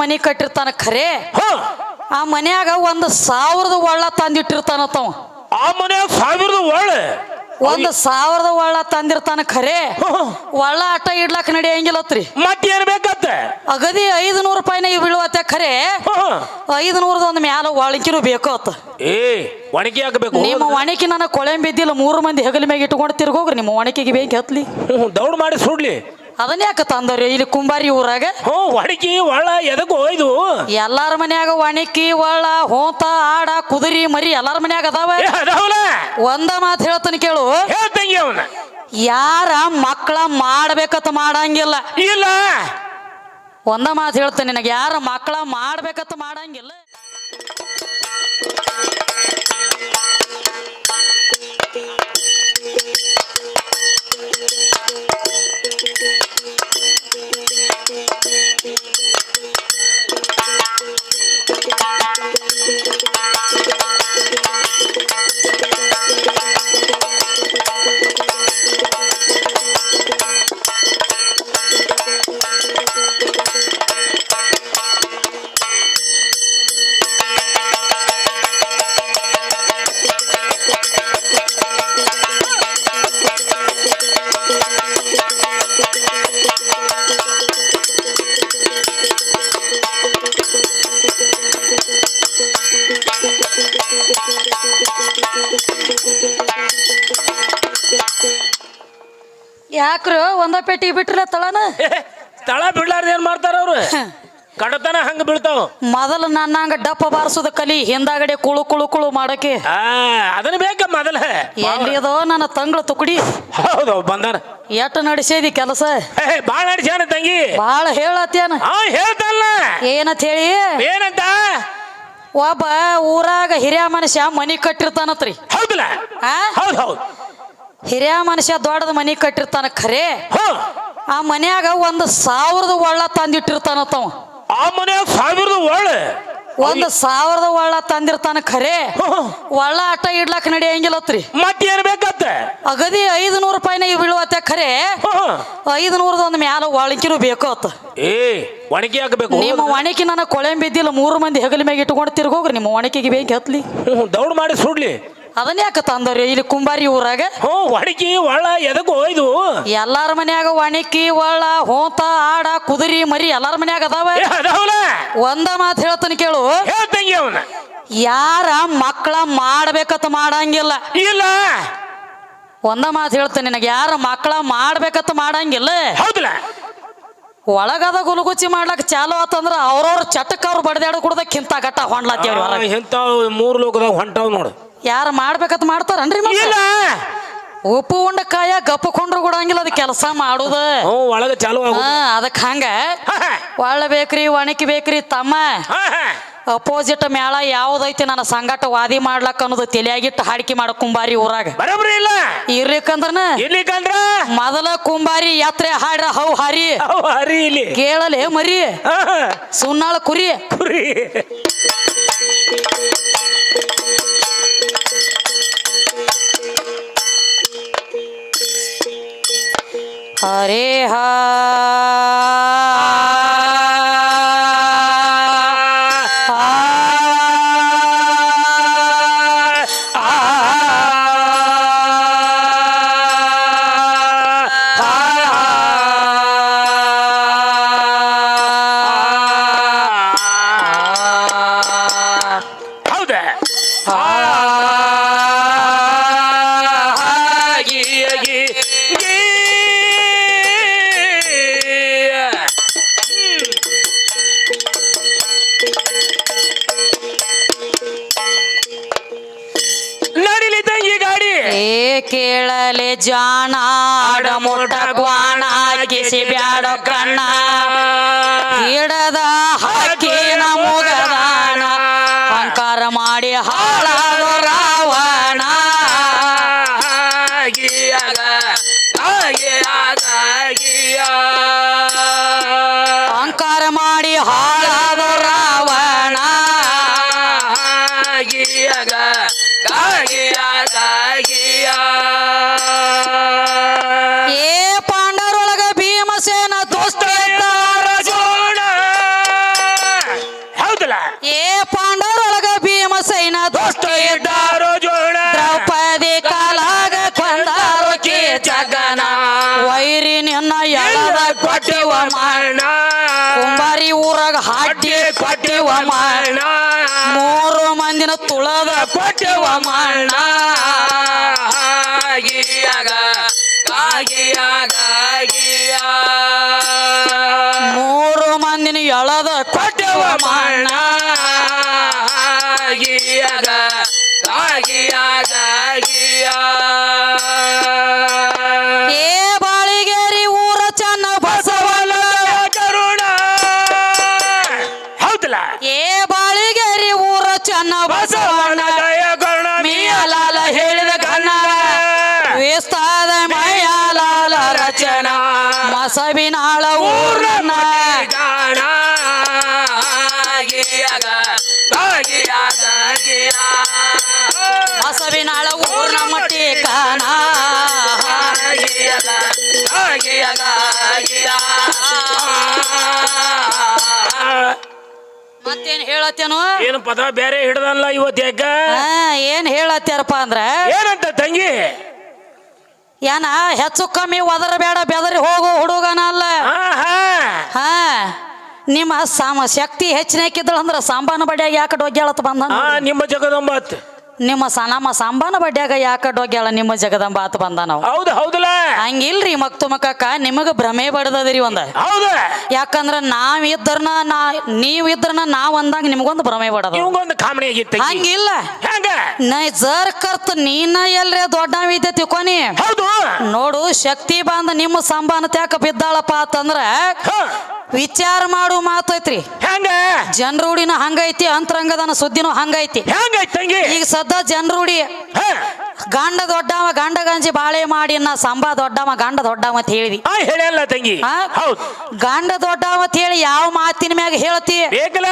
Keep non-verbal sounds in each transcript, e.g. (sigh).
ಮನಿ ಕಟ್ಟಿರ್ತಾನ ಖರೆ? ಆ ಮನ್ಯಾಗ ಒಂದು ಸಾವಿರದ ಒಳ್ಳ ತಂದಿಟ್ಟಿರ್ತಾನತ್ತವ ಆ ಮನ್ಯಾಗ ಸಾವಿರದ ಒಳ್ಳೆ? ಒಂದು ಸಾವಿರದ ಒಳ್ಳ ತಂದಿರ್ತಾನ ಖರೆ? ಒಳ್ಳ ಆಟ ಇಡ್ಲಾಕ ನಡೆಯಂಗಿಲ್ಲತ್ರಿ. ಏನ್ ಬೇಕತ್ತ? ಅಗದಿ ಐದು ನೂರು ರೂಪಾಯಿನ ಬೀಳುವತ್ತೆ ಖರೆ? ಐದ್ ನೂರದ ಒಂದು ಮ್ಯಾಲ ಒಳಕಿನೂ ಬೇಕು ಅತ್ತ ಏ ಒಣಗಿ ಹಾಕಬೇಕು. ನಿಮ್ಮ ಒಣಕಿ ನನ್ನ ಕೊಳೆ ಬಿದ್ದಿಲ್ಲ ಮೂರು ಮಂದಿ ಹೆಗಲ ಮ್ಯಾಗ ಇಟ್ಕೊಂಡು ತಿರ್ಗೋಗ್ರಿ ನಿಮ್ಮ ಒಣಕಿಗೆ ಬೇಕಿ ಹತ್ಲಿ ದೌಡ್ ಮಾಡಿ ಸುಡ್ಲಿ. ತಂದರೆ ತಂದವ್ರಿ ಇಲ್ಲಿ ಕುಂಬಾರಿ ಊರಾಗ? ಹ್ಞೂ ಒಣಗಿ ಒಳ್ಳ ಎದಕ್ಕೂ ಹೋಯ್ದು ಎಲ್ಲಾರ ಮನ್ಯಾಗ ಒಣಕಿ ಒಳ್ಳ ಹೋತ ಆಡ ಕುದುರಿ ಮರಿ ಎಲ್ಲಾರ ಮನ್ಯಾಗ ಅದಾವ? ಏ ಅದಾವಲ್ಲ. ಒಂದ ಮಾತು ಹೇಳ್ತಾನೆ ಕೇಳು. ಹೇಳ್ತಂಗಿ ಅವನ. ಯಾರ ಮಕ್ಕಳ ಮಾಡ್ಬೇಕತ್ ಮಾಡಂಗಿಲ್ಲ. ಇಲ್ಲ. ಒಂದ ಮಾತು ಹೇಳ್ತಾನೆ ನಿನಗೆ ಯಾರ ಮಕ್ಕಳ ಮಾಡ್ಬೇಕತ್ ಮಾಡಂಗಿಲ್ಲ. ಯಾಕ್ರು ಒಂದ ಪೆಟ್ಟಿ ಬಿಟ್ರಲ್ಲ ತಳನ? (laughs) ತಳ ಬಿಡ್ಲಾರ್ದ ಏನ್ ಮಾಡ್ತಾರ ಅವ್ರು? ಕಡತನ ಹಂಗ ಬೀಳ್ತಾವ. ಮೊದಲು ನನ್ನಂಗ ಡಪ್ಪ ಬಾರಿಸೋದ ಕಲಿ ಹಿಂದಾಗಡೆ ಕುಳು ಕುಳು ಕುಳು ಮಾಡಕ್ಕೆ. ಆ ಅದನ್ನ ಬೇಕ ಮೊದಲ. ಎಲ್ಲಿದೋ ನನ್ನ ತಂಗಳ ತುಕಡಿ. ಹೌದು ಬಂದಾರ. ಎಟ್ಟು ನಡೆಸೇದಿ ಕೆಲಸ? ಏ ಬಾಳ ನಡ್ಸ್ಯಾನ ತಂಗಿ. ಬಾಳ ಹೇಳತ್ತೇನ ಆ ಹೇಳ್ತಲ್ಲ. ಏನಂತ ಹೇಳಿ? ಏನಂತ? ಒಬ್ಬ ಊರಾಗ ಹಿರಿಯ ಮನುಷ್ಯ ಮನಿ ಕಟ್ಟಿರ್ತಾನತ್ರಿ. ಹೌದಲ್ಲ? ಆ? ಹೌದು ಹೌದ್. ಹಿರಿಯ ಮನುಷ್ಯ ದೊಡ್ಡದ ಮನಿ ಕಟ್ಟಿರ್ತಾನ ಖರೆ. ಆ ಮನ್ಯಾಗ ಒಂದು ಸಾವಿರದ ಒಳ್ಳ ತಂದಿಟ್ಟಿರ್ತಾನತ್ತವ ಆ ಮನ್ಯಾಗ ಸಾವಿರದ ಒಳ್ಳೆ. ಒಂದು ಸಾವಿರದ ಒಳ್ಳ ತಂದಿರ್ತಾನ ಖರೆ. ಒಳ್ಳ ಆಟ ಇಡ್ಲಾಕ ನಡೆಯಂಗಿಲ್ಲತ್ರಿ. ಏನ್ ಬೇಕತ್ತ? ಅಗದಿ ಐದು ನೂರು ರೂಪಾಯಿನ ಬೀಳುವತ್ತೆ ಖರೆ. ಐದ್ ನೂರದ ಒಂದು ಮ್ಯಾಲ ಒಳಕಿನೂ ಬೇಕು ಅತ್ತ. ಏ ಒಣಗಿ ಹಾಕಬೇಕು? ನಿಮ್ಮ ಒಣಕಿ ನನ್ನ ಕೊಳೆ ಬಿದ್ದಿಲ್ಲ ಮೂರು ಮಂದಿ ಹೆಗಲ ಮ್ಯಾಗ ಇಟ್ಕೊಂಡು ತಿರ್ಗೋಗ್ರಿ ನಿಮ್ಮ ಒಣಕಿಗೆ ಬೇಕು ಹತ್ಲಿ. ದೌಡ್ ಮಾಡಿ ಸುಡ್ಲಿ. ಅದನ್ನ ಯಾಕೆ ತಂದವ್ರಿ ಇಲ್ಲಿ ಕುಂಬಾರಿ ಊರಾಗ? ಹೋ ಒಣಕಿ ಒಳ್ಳ ಎದಕ್ಕೆ ಹೋಯ್ದು ಎಲ್ಲಾರ ಮನ್ಯಾಗ ಒಣಕಿ ಒಳ್ಳ ಹೋತ ಆಡ ಕುದುರಿ ಮರಿ ಎಲ್ಲಾರ ಮನ್ಯಾಗ ಅದಾವ? ಏ ಅದಾವಲ್ಲ? ಒಂದ ಮಾತು ಹೇಳ್ತಾನೆ ಕೇಳು. ಹೇಳ್ತಂಗಿ ಅವನ. ಯಾರ ಮಕ್ಕಳ ಮಾಡ್ಬೇಕತ್ ಮಾಡಂಗಿಲ್ಲ. ಇಲ್ಲ. ಒಂದ ಮಾತು ಹೇಳ್ತಾನೆ ನಿನಗೆ ಯಾರ ಮಕ್ಕಳ ಮಾಡ್ಬೇಕತ್ ಮಾಡಂಗಿಲ್ಲ. ಹೌದಲ್ಲ? ಒಳಗದ ಗುಲುಗುಚಿ ಮಾಡ್ಲಕ್ ಚಾಲು ಆತಂದ್ರ ಅವ್ರವ್ರ ಚಟಕ್ ಅವ್ರು ಬಡ್ದಾಡ ಕಿಂತ ಗಟ್ಟ ಹೊಂಡ್ಲತ್ತೇವ್ರಿ ಹೊರಗೆ. ಇಂಥವ್ ಮೂರು ಲೋಕದಾಗ ಹೊಂಟಾವ್ ನೋಡು. ಯಾರ ಮಾಡ್ಬೇಕಂತ ಮಾಡ್ತಾರನ್ರಿ? ಇಲ್ಲ. ಉಪ್ಪು ಉಂಡ ಕಾಯ ಗಪ್ಪಕೊಂಡ್ರು ಕೊಡಂಗಿಲ್ಲ ಅದ್ ಕೆಲಸ ಮಾಡುದ. ಹ್ಞೂ ಒಳಗೆ ಚಾಲು ಆಗು ಹಾ ಅದಕ್ ಹಂಗ. ಒಳ್ಳ ಬೇಕ್ರಿ ಒಣಕಿ ಬೇಕ್ರಿ ತಮ್ಮ. ಅಪೋಸಿಟ್ ಮೇಳ ಯಾವ್ದೈತಿ ನನ್ನ ಸಂಗಟ ವಾದಿ ಮಾಡ್ಲಕ್ ಅನ್ನೋದು ತಲೆಯಾಗಿಟ್ಟು ಹಾಡಿಕೆ ಮಾಡ ಕುಂಬಾರಿ ಊರಾಗ. ಬರಬ್ರಿ ಇಲ್ಲ. ಇರ್ಲಿಕ್ಕಂದ್ರನ? ಇರ್ಲಿಕ್ಕಂದ್ರ? ಮೊದಲ ಕುಂಬಾರಿ ಯಾತ್ರೆ ಹಾಡ್ರ ಹೌ ಹಾರಿ. ಅವ್ ಹರಿ ಇಲ್ಲಿ. ಕೇಳಲೆ ಮರಿ. ಸುನ್ನಾಳ ಕುರಿ. ಕುರಿ. ಹರೇ ಹಾ ಜಾಣ ಆಡ ಮೊಟ್ಟ ಗ್ವಾಣ ಕಿಸಿ ಬ್ಯಾಡ ಕಣ್ಣ. ಜಗನ ವೈರಿ ನಿನ್ನ ಎಳದ ಕೊಟ್ಟಿವ ಮಾಡ ಕುಂಬಾರಿ ಊರಾಗ ಹಾಟ್ಟಿ ಕೊಟ್ಟಿವ ಮಾಡ ಮೂರು ಮಂದಿನ ತುಳದ ಕೊಟ್ಟಿವ ಮಾಡ ಮೂರು ಮತ್ತೇನ್ ಹೇಳತ್ತೇನು? ಏನು ಪದ ಬೇರೆ ಹಿಡ್ದಲ್ಲ ಇವತ್ತು ಯಾಕ? ಆ, ಏನ್ ಹೇಳತ್ತಾರಪ್ಪ ಅಂದ್ರ? ಏನಂತ ತಂಗಿ? ಏನ ಹೆಚ್ಚು ಕಮ್ಮಿ ಒದರ ಬೇಡ ಬೆದರಿ ಹೋಗು ಹುಡುಗನ ಅಲ್ಲ. ಆಹಾ ಹಾ. ನಿಮ್ಮ ಸಾಮ ಶಕ್ತಿ ಹೆಚ್ಚಿನಕ್ಕಿದ್ದಳು ಅಂದ್ರ ಸಾಂಬಾನ ಬಡಿಯಾಗ ಯಾಕೆ ಡೊಗ್ಯಾಳತ್ ಬಂದ ಆ ನಿಮ್ಮ ಜಗದಂಬತ್. ನಿಮ್ಮ ಸ ನಮ್ಮ ಸಾಂಬಾನ ಬಡ್ಯಾಗ ಯಾಕೆ ಡೊಗ್ಗ್ಯಾಳ ನಿಮ್ಮ ಜಗದಂಬ ಆತ ಬಂದ ನಾವು. ಹೌದು ಹೌದಲ್ಲ ಹಂಗಿಲ್ರಿ ಮಕ್ ಮಕ್ಕ ನಿಮಗ ಭ್ರಮೆ ಬಡದದ್ರಿ ಒಂದ. ಹೌದು. ಯಾಕಂದ್ರ ನಾವ್ ಇದ್ರನ ನಾ ನೀವ್ ಇದ್ರನ ನಾವ್ ಅಂದಾಗ ನಿಮ್ಗೊಂದು ಭ್ರಮೆ ಬಡದ ಆಗಿತ್ತು ಹಂಗಿಲ್ಲ. ಹೆಂಗ? ನಾ ಜರ್ ಕರ್ತ ನೀನ ಎಲ್ರಿ ದೊಡ್ಡ ವಿದ್ಯೆ ತಿಕೋನಿ ಹೌದು. ನೋಡು ಶಕ್ತಿ ಬಂದ ನಿಮ್ಮ ಸಾಂಬಾನ ತ್ಯಾಕ ಬಿದ್ದಾಳಪ್ಪ ಅಂತಂದ್ರ. ವಿಚಾರ ಮಾಡು ಮಾತೈತ್ರಿ ಹೆಂಗ? ಜನರೂಡಿನ ಹಂಗೈತಿ ಅಂತರಂಗದನ ಸುದ್ದಿನೂ ಹಂಗೈತಿ. ತಂಗಿ? ಈಗ ಸದ್ದ ಜನರೂಡಿ. ಗಂಡ ದೊಡ್ಡವ ಗಂಡ ಗಂಜಿ ಬಾಳೆ ಮಾಡಿ ನಾ ಸಂಬ ದೊಡ್ಡವ ಗಂಡ ದೊಡ್ಡವ ಅಂತ ಹೇಳಿದಿ. ಆ ಹೇಳಲ್ಲ ತಂಗಿ. ಆ? ಹೌದು. ಗಂಡ ದೊಡ್ಡವ ಅಂತ ಹೇಳಿ ಯಾವ ಮಾತಿನ ಮ್ಯಾಗ ಹೇಳ್ತಿ? ಬೇಕಲ್ಲ?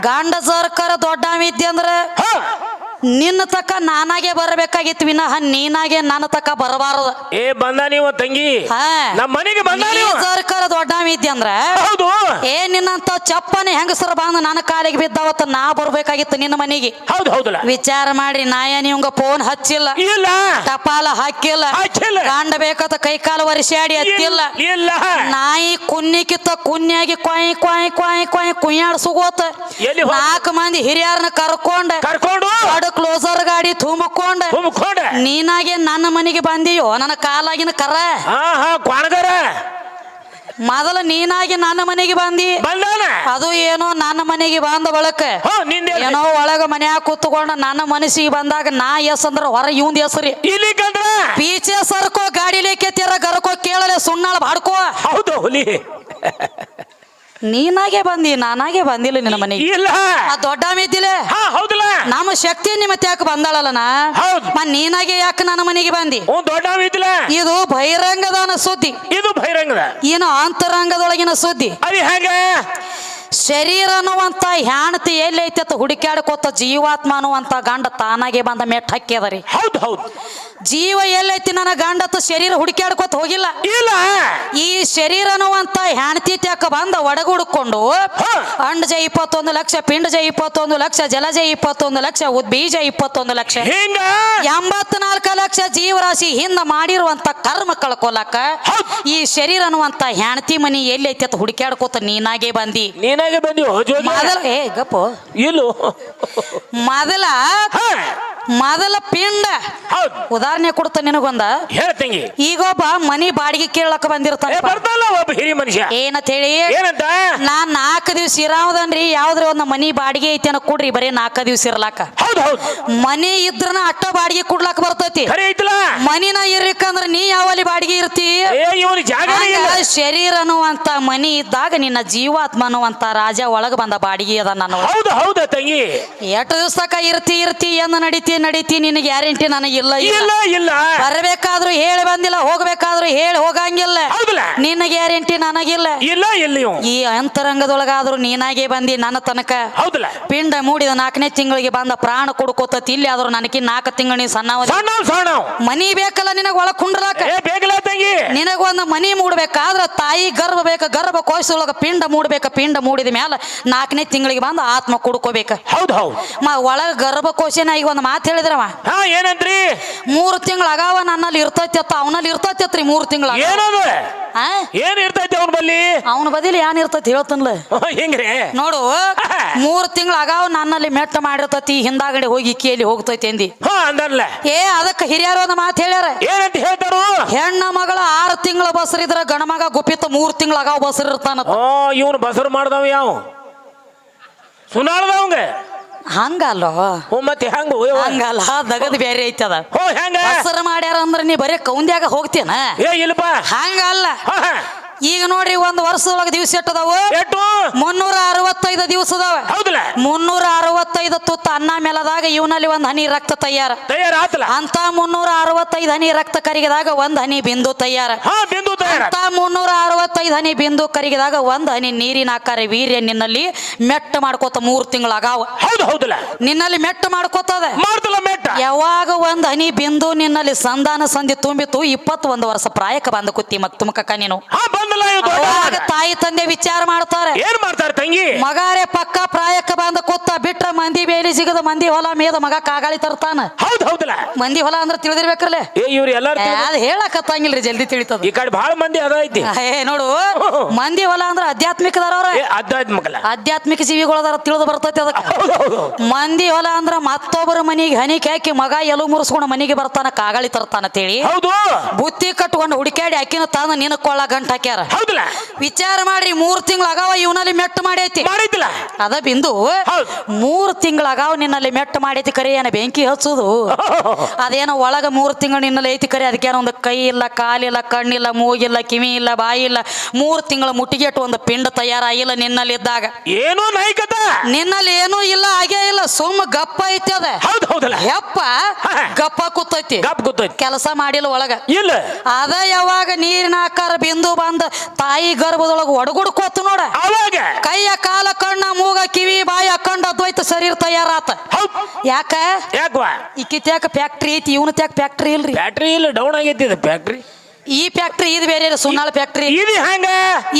ಗಂಡ ಸರ್ಕಾರ ದೊಡ್ಡವ ಇದ್ದಿ ಅಂದ್ರ ಹ. ನಿನ್ನ ತಕ್ಕ ನಾನಾಗೆ ಬರಬೇಕಾಗಿತ್ತು ವಿನಃ ನೀನಾಗೆ ನನ್ನ ತಕ್ಕ ಬರಬಾರದು. ಏ ಬಂದ ನೀವು ತಂಗಿ? ಹಾ. ನಮ್ಮ ಮನೆಗೆ ಬಂದ ನೀವು? ಸರ್ಕಾರ ದೊಡ್ಡವ ಇದ್ದಿ ಅಂದ್ರ? ಹೌದು. ಏ ನಿನ್ನಂತ ಚಪ್ಪನೆ ಹೆಂಗಸರ ಬಂದು ನನ್ನ ಕಾಲಿಗೆ ಬಿದ್ದಾವತ್ತ ನಾ ಬರ್ಬೇಕಾಗಿತ್ತು ನಿನ್ನ ಮನೆಗೆ. ಹೌದು ಹೌದಲ್ಲ. ವಿಚಾರ ಮಾಡಿ ನಾಯ ನಿಮ್ಗ ಫೋನ್ ಹಚ್ಚಿಲ್ಲ. ಇಲ್ಲ. ಟಪಾಲ ಹಾಕಿಲ್ಲ. ಹಚ್ಚಿಲ್ಲ. ಕಾಂಡ ಕೈ ಕಾಲು ವರ್ಷಾಡಿ ಹತ್ತಿಲ್ಲ. ಇಲ್ಲ. ನಾಯಿ ಕುನ್ನಿಕಿತ್ತ ಕುನ್ಯಾಗಿ ಕ್ವಾಯ್ ಕ್ವಾಯ್ ಕ್ವಾಯ್ ಕ್ವಾಯ್ ಕುಯ್ಯಾಡ್ ಸುಗೋತ. ನಾಲ್ಕು ಮಂದಿ ಹಿರಿಯರನ್ನ ಕರ್ಕೊಂಡ ಕರ್ಕೊಂಡು? ದೊಡ್ಡ ಕ್ಲೋಸರ್ ಗಾಡಿ ತುಂಬಿಕೊಂಡ ತುಂಬಿಕೊಂಡ ನೀನಾಗೆ ನನ್ನ ಮನೆಗೆ ಬಂದಿಯೋ? ನನ್ನ ಕಾಲಾಗಿನ ಕರ. ಹಾ ಹಾ ಕ್ವಾಣಗಾರ. ಮೊದಲ ನೀನಾಗಿ ನನ್ನ ಮನೆಗೆ ಬಂದಿ. ಅದು ಏನೋ ನನ್ನ ಮನೆಗೆ ಬಂದ ಬಳಕ. ಏನೋ ಒಳಗ ಮನ್ಯಾಗ ಕೂತ್ಕೊಂಡ ನನ್ನ ಮನಸ್ಸಿಗೆ ಬಂದಾಗ ನಾ ಎಸ್ ಅಂದ್ರ ಹೊರ ಇವಂದ ಹೆಸರಿ ಪೀಚೆ ಸರ್ಕೋ ಗಾಡಿಲಿ ತೀರ ಗರಕೋ ಕೇಳಲೆ ಸುಣ್ಣಾಳ ಬಾಡ್ಕೋ. ಹೌದು ಹುಲಿ. ನೀನಾಗೆ ಬಂದಿ ನಾನಾಗೆ ಬಂದಿಲ್ಲ ನಿನ್ನ ಮನೆಗೆ. ಇಲ್ಲ. ಆ ದೊಡ್ಡ ಹಾ ಹೌದಲ್ಲ. ನಮ್ಮ ಶಕ್ತಿ ನಿಮ್ಮ ಯಾಕೆ ಬಂದಾಳಲ್ಲ ನಾ? ಹೌದು. ಮ ನೀನಾಗೆ ಯಾಕೆ ನನ್ನ ಮನೆಗೆ ಬಂದಿ? ದೊಡ್ಡ ಇದ್ದಿಲ್ಲ. ಇದು ಬಹಿರಂಗದ ಸುದ್ದಿ. ಇದು ಬಹಿರಂಗದ. ಏನು ಅಂತರಂಗದೊಳಗಿನ ಸುದ್ದಿ. ಅದು ಹೆಂಗ? ಶರೀರ ಅನ್ನುವಂತ ಹ್ಯಾಣತಿ ಎಲ್ಲಿ ಐತಿ ಅಂತ ಹುಡುಕ್ಯಾಡ್ಕೋತ ಜೀವಾತ್ಮ ಅನ್ನುವಂತ ಗಂಡ ತಾನಾಗೆ ಬಂದ ಮೆಟ್ ಹಾಕ್ಯದರಿ ಹೌದು ಹೌದು. ಜೀವ ಎಲ್ಲೈತಿ ನನ್ನ ಗಂಡ ಶರೀರ ಹುಡುಕ್ಯಾಡ್ಕೋತ ಹೋಗಿಲ್ಲ. ಇಲ್ಲ. ಈ ಶರೀರ ಅನ್ನುವಂತ ಹ್ಯಾಣತಿ ತ್ಯಾಕ ಬಂದ ಒಡಗುಡ್ಕೊಂಡು ಅಂಡ್ ಜೈ ಇಪ್ಪತ್ತೊಂದು ಲಕ್ಷ ಪಿಂಡ ಜೈ ಇಪ್ಪತ್ತೊಂದು ಲಕ್ಷ ಜಲಜ ಇಪ್ಪತ್ತೊಂದು ಲಕ್ಷ ಉದ್ ಬೀಜ ಇಪ್ಪತ್ತೊಂದು ಲಕ್ಷ. ಎಂಬತ್ನಾಲ್ಕು ಲಕ್ಷ ಜೀವರಾಶಿ ಹಿಂದ ಮಾಡಿರುವಂತ ಕರ್ಮ ಕಳ್ಕೊಲಕ. ಈ ಶರೀರ ಅನ್ನುವಂತ ಹೆಣ್ತಿ ಮನಿ ಎಲ್ಲಿ ಐತಿ ಅಂತ ಹುಡುಕ್ಯಾಡ್ಕೋತ ನೀನಾಗೆ ಬಂದಿ. ನೀನಾಗೆ ಬಂದಿವ ಮೊದಲ ಏ ಗಪ್ಪು. ಇಲ್ಲೋ. ಮೊದಲ ಮೊದಲ ಪಿಂಡ. ಹೌದು. ಉದಾಹರಣೆ ಕೊಡ್ತ ನಿನಗೊಂದ. ಹೇಳ್ತಂಗಿ ಈಗೊಬ್ಬ ಮನಿ ಬಾಡಿಗೆ ಕೇಳಕ್ ಬಂದಿರ್ತಾನೆ ಒಬ್ಬ ಹಿರಿ ಮನುಷ್ಯ. ಏನಂತ ಹೇಳಿ? ಏನಂತ? ನಾ ನಾಲ್ಕು ದಿವ್ಸ ಇರಾವದನ್ರಿ ಯಾವ್ದ್ರ ಒಂದು ಮನಿ ಬಾಡಿಗೆ ಐತಿ ಅನ್ನ ಕೊಡ್ರಿ ಬರೀ ನಾಲ್ಕು ದಿವ್ಸ ಇರ್ಲಾಕ. ಹೌದು ಹೌದು. ಮನಿ ಇದ್ರನ ಅಟ್ಟ ಬಾಡಿಗೆ ಕೊಡ್ಲಾಕ ಬರ್ತೈತಿ. ಖರೆ ಐತಲ್ಲ? ಮನಿನ ಇರ್ಲಿಕ್ಕಂದ್ರ ನೀ ಯಾವಲ್ಲಿ ಬಾಡಿಗೆ ಇರ್ತಿ? ಏ ಇವನು ಜಾಗನೇ ಇಲ್ಲ. ಹಂಗ ಶರೀರ ಅನ್ನುವಂತ ಮನಿ ಇದ್ದಾಗ ನಿನ್ನ ಜೀವಾತ್ಮ ಅನ್ನುವಂತ ರಾಜ ಒಳಗ ಬಂದ ಬಾಡಿಗೆ ಅದ ನನ್ನ ಹೌದು ಹೌದು ತಂಗಿ. ಎಷ್ಟು ದಿವ್ಸಕ್ಕ ಇರ್ತಿ ಇರ್ತಿ ಎಂದು ನಡಿತಿ ನಡೀತಿ ನಿನಗೆ ಗ್ಯಾರಂಟಿ ನನಗಿಲ್ಲ ಇಲ್ಲ ಇಲ್ಲ. ಬರಬೇಕಾದ್ರೂ ಹೇಳಿ ಬಂದಿಲ್ಲ ಹೋಗ್ಬೇಕಾದ್ರೂ ಹೇಳಿ ಹೋಗಂಗಿಲ್ಲ. ಹೌದಲ್ಲ? ನಿನ್ನ ಗ್ಯಾರಂಟಿ ನನಗಿಲ್ಲ. ಇಲ್ಲ ಇಲ್ಲ ಇವ. ಈ ಅಂತರಂಗದೊಳಗಾದ್ರೂ ನೀನಾಗೆ ಬಂದಿ ನನ್ನ ತನಕ. ಹೌದಲ್ಲ? ಪಿಂಡ ಮೂಡಿದ ನಾಲ್ಕನೇ ತಿಂಗಳಿಗೆ ಬಂದ ಪ್ರಾಣ ಕೊಡ್ಕೋತತಿ ಇಲ್ಲಿ ಆದ್ರೂ ನನಗೆ ನಾಲ್ಕು ತಿಂಗಳು ನೀ ಸಣ್ಣ ಸಣ್ಣ ಮನಿ ಬೇಕಲ್ಲ ನಿನಗ ಒಳ ಕುಂಡ್ರಾಕ ಏ ಬೇಕಲ್ಲ ತಂಗಿ. ನಿನಗ ಒಂದು ಮನಿ ಮೂಡ್ಬೇಕಾದ್ರ ತಾಯಿ ಗರ್ಭ ಬೇಕ ಗರ್ಭ ಕೋಶದೊಳಗ ಪಿಂಡ ಮೂಡ್ಬೇಕ ಪಿಂಡ ಮೂಡಿದ ಮ್ಯಾಲ ನಾಲ್ಕನೇ ತಿಂಗಳಿಗೆ ಬಂದು ಆತ್ಮ ಕುಡ್ಕೋಬೇಕ. ಹೌದು ಹೌದು. ಮ ಒಳಗ ಗರ್ಭಕೋಶನ ಈಗ ಒಂದು ಮಾತು ಹೇಳಿದ್ರವ? ಹಾ ಏನಂತ್ರಿ ಮೂರು ತಿಂಗಳ ಅಗಾವ ನನ್ನಲ್ಲಿ ಇರ್ತೈತಿ ಅತ್ತ ಅವನಲ್ಲಿ ಇರ್ತೈತಿ ಮೂರು ತಿಂಗಳ ಏನದು? ಏನ್ ಇರ್ತೈತಿ ಅವನ ಬಲ್ಲಿ? ಅವನ ಬದಿಲಿ ಏನ್ ಇರ್ತೈತಿ ಹೇಳ್ತನ್ಲ. ಹಿಂಗ್ರಿ. ನೋಡು (laughs) ಮೂರು ತಿಂಗಳ ಅಗಾವ ನನ್ನಲ್ಲಿ ಮೆಟ್ಟ ಮಾಡಿರ್ತೈತಿ ಹಿಂದಾಗಡೆ ಹೋಗಿ ಕೇಳಿ ಹೋಗ್ತೈತಿ ಅಂದಿ. ಹಾ ಅಂದನ್ಲ ಏ ಅದಕ್ಕೆ ಹಿರಿಯರು ಒಂದು ಮಾತು ಹೇಳ್ಯಾರ. ಏನಂತ ಹೇಳ್ತಾರು? ಹೆಣ್ಣ ಮಗಳ ಆರು ತಿಂಗಳ ಬಸರಿದ್ರ ಗಣಮಗ ಗುಪಿತ ಮೂರು ತಿಂಗಳ ಅಗಾವ ಬಸರಿರ್ತಾನ ಇವನು ಬಸರು ಮಾಡ್ದವ ಯಾವ? ಸುನಾಳ್ದವಂಗ ಹಂಗಲ್ಲೋ? ಹ್ಞೂ ಮತ್ತೆ ಹೆಂಗ? ಹಂಗಲ್ಲ ದಗದ್ ಬೇರೆ ಐತದ. ಹೋ ಹೆಂಗ? ಬಸರ ಮಾಡ್ಯಾರ ಅಂದ್ರ ನೀ ಬರೀ ಕೌಂದ್ಯಾಗ ಹೋಗ್ತೇನ? ಏ ಇಲ್ಲಪ್ಪ. ಹಂಗಲ್ಲ. ಈಗ ನೋಡ್ರಿ ಒಂದ್ ವರ್ಷದೊಳಗ ದಿವಸ ಎಟ್ಟದಾವು? ಎಷ್ಟು ಮುನ್ನೂರ ಅರವತ್ತೈದು ದಿವಸ ಅದಾವ ಹೌದಲ್ಲ. ಮುನ್ನೂರ ಅರವತ್ತೈದು ತುತ್ತ ಅನ್ನ ಮೇಲದಾಗ ಇವನಲ್ಲಿ ಒಂದ್ ಹನಿ ರಕ್ತ ತಯಾರ. ತಯಾರ ಆತಲ್ಲ ಅಂತ ಮುನ್ನೂರ ಅರವತ್ತೈದು ಹನಿ ರಕ್ತ ಕರಿಗದಾಗ ಒಂದ್ ಹನಿ ಬಿಂದು ತಯಾರು. ಹಾ ಬಿಂದು ತಯಾರ ಅಂತ ಮುನ್ನೂರ ಅರವತ್ತೈದು ಹನಿ ಬಿಂದು ಕರಿಗಿದಾಗ ಒಂದ್ ಹನಿ ನೀರಿನ ಆಕಾರ ವೀರ್ಯ ನಿನ್ನಲ್ಲಿ ಮೆಟ್ಟ ಮಾಡ್ಕೋತ ಮೂರ್ ತಿಂಗಳಾಗಾವ. ಹೌದು ಹೌದಲ್ಲ? ನಿನ್ನಲ್ಲಿ ಮೆಟ್ಟ ಮಾಡ್ಕೋತದ. ಮಾಡ್ತಲ್ಲ ಮೆಟ್ಟ? ಯಾವಾಗ ಒಂದ್ ಹನಿ ಬಿಂದು ನಿನ್ನಲ್ಲಿ ಸಂಧಾನ ಸಂಧಿ ತುಂಬಿತು ಇಪ್ಪತ್ತೊಂದು ವರ್ಷ ಪ್ರಾಯಕ ಬಂದ ಕುತ್ತಿ ಮತ್ ತುಮಕಕ್ಕ ನೀನು. ಹಾ ಬಂದಲ್ಲ ಇವ್ ಅವಾಗ ತಾಯಿ ತಂದೆ ವಿಚಾರ ಮಾಡ್ತಾರೆ. ಏನ್ ಮಾಡ್ತಾರ ತಂಗಿ? ಮಗಾರೆ ಪಕ್ಕ ಪ್ರಾಯಕ ಬಂದ ಕೂತ ಬಿಟ್ರ ಮಂದಿ ಬೇಲಿ ಸಿಗದ ಮಂದಿ ಹೊಲ ಮೇದ ಮಗ ಕಾಗಾಳಿ ತರ್ತಾನ. ಹೌದು ಹೌದಲ್ಲ? ಮಂದಿ ಹೊಲ ಅಂದ್ರೆ ತಿಳಿದಿರ್ಬೇಕ್ರಲ್ಲೇ ಏ ಇವ್ರು ಎಲ್ಲಾರು ಅದ್ ಹೇಳಕತ್ತಂಗಿಲ್ರಿ ಜಲ್ದಿ ತಿಳಿತದ. ಈ ಕಡೆ ಬಹಳ ಮಂದಿ ಅದ ಐತಿ. ಏ ನೋಡು ಮಂದಿ ಹೊಲ ಅಂದ್ರೆ ಅಧ್ಯಾತ್ಮಿಕ ಅವ್ರ. ಏ ಆಧ್ಯಾತ್ಮಿಕ ಜೀವಿಗಳದಾರ ತಿಳಿದು ಬರ್ತೈತಿ ಅದಕ್ಕೆ. ಮಂದಿ ಹೊಲ ಅಂದ್ರ ಮತ್ತೊಬ್ಬರ ಮನಿಗೆ ಹನಿಕೆ ಹಾಕಿ ಮಗ ಎಲು ಮುರಿಸ್ಕೊಂಡು ಮನಿಗೆ ಬರ್ತಾನ ಕಾಗಳಿ ತರ್ತಾನ ಅಂತೇಳಿ. ಹೌದು. ಬುತ್ತಿ ಕಟ್ಕೊಂಡು ಹುಡುಕಾಡಿ ಅಕ್ಕಿನ ತಾನ ನಿನ್ನ ಕೊಳ್ಳ ಗಂಟ್ ಹಾಕ್ಯಾರ. ಹೌದಲ್ಲ. ವಿಚಾರ ಮಾಡ್ರಿ ಮೂರ್ ತಿಂಗಳ ಅಗಾವ ಇವನಲ್ಲಿ ಮೆಟ್ಟು ಮಾಡೈತಿ. ಅದ ಬಿಂದು. ಮೂರ್ ತಿಂಗಳ ಅಗಾವ ನಿನ್ನಲ್ಲಿ ಮೆಟ್ಟು ಮಾಡೈತಿ ಕರೆ ಏನ ಬೆಂಕಿ ಹಚ್ಚುದು? (laughs) ಅದೇನೋ ಒಳಗ ಮೂರ್ ತಿಂಗಳು ನಿನ್ನಲ್ಲಿ ಐತಿ ಕರೆ ಅದಕ್ಕೇನೋ ಒಂದು ಕೈ ಇಲ್ಲ ಕಾಲಿಲ್ಲ ಕಣ್ಣಿಲ್ಲ ಮೂಗಿಲ್ಲ. ಕಿವಿ ಇಲ್ಲ ಬಾಯಿ ಇಲ್ಲ ಮೂರು ತಿಂಗಳ ಮುಟ್ಟಿಗೆಟ್ಟು ಒಂದು ಪಿಂಡ ತಯಾರಾಗಿಲ್ಲ ನಿನ್ನಲ್ಲಿ ಇದ್ದಾಗ ಏನೋ ನಾಯ್ಕತ? ನಿನ್ನಲ್ಲಿ ಏನೂ ಇಲ್ಲ ಹಾಗೇ ಇಲ್ಲ ಸುಮ್ಮ ಗಪ್ಪ ಐತಿ ಅದ. ಹೌದು ಹೌದಲ್ಲ? ಹೆಪ್ಪ ಗಪ್ಪ ಕೂತೈತಿ. ಗಪ್ ಗೊತ್ತೈತಿ ಕೆಲಸ ಮಾಡಿಲ್ಲ ಒಳಗ. ಇಲ್ಲ. ಅದ ಯಾವಾಗ ನೀರಿನ ಆಕಾರ ಬಿಂದು ಬಂದ ತಾಯಿ ಗರ್ಭದೊಳಗ ಒಡಗುಡ್ಕೋತು ನೋಡ. ಅವಾಗ? ಕೈಯ ಕಾಲ ಕಣ್ಣ ಮೂಗ ಕಿವಿ ಬಾಯಿ ಹಾಕೊಂಡ್ ಅದ್ವೈತ ಶರೀರ ತಯಾರಾತ. ಯಾಕ? ಯಾಕವಾ? ಇಕ್ಕಿತ್ಯಾಕ ಫ್ಯಾಕ್ಟ್ರಿ ಐತಿ ಇವನ ತ್ಯಾಕ ಫ್ಯಾಕ್ಟ್ರಿ ಇಲ್ರಿ. ಬ್ಯಾಟ್ರಿ ಇಲ್ಲ ಡೌನ್ ಆಗೈತಿ ಫ್ಯಾಕ್ಟ್ರಿ ಈ ಫ್ಯಾಕ್ಟ್ರಿ ಇದು ಬೇರೆ ಸುನಾಳ ಸುನ್ನಾಳ ಫ್ಯಾಕ್ಟ್ರಿ ಇದು ಹೆಂಗ?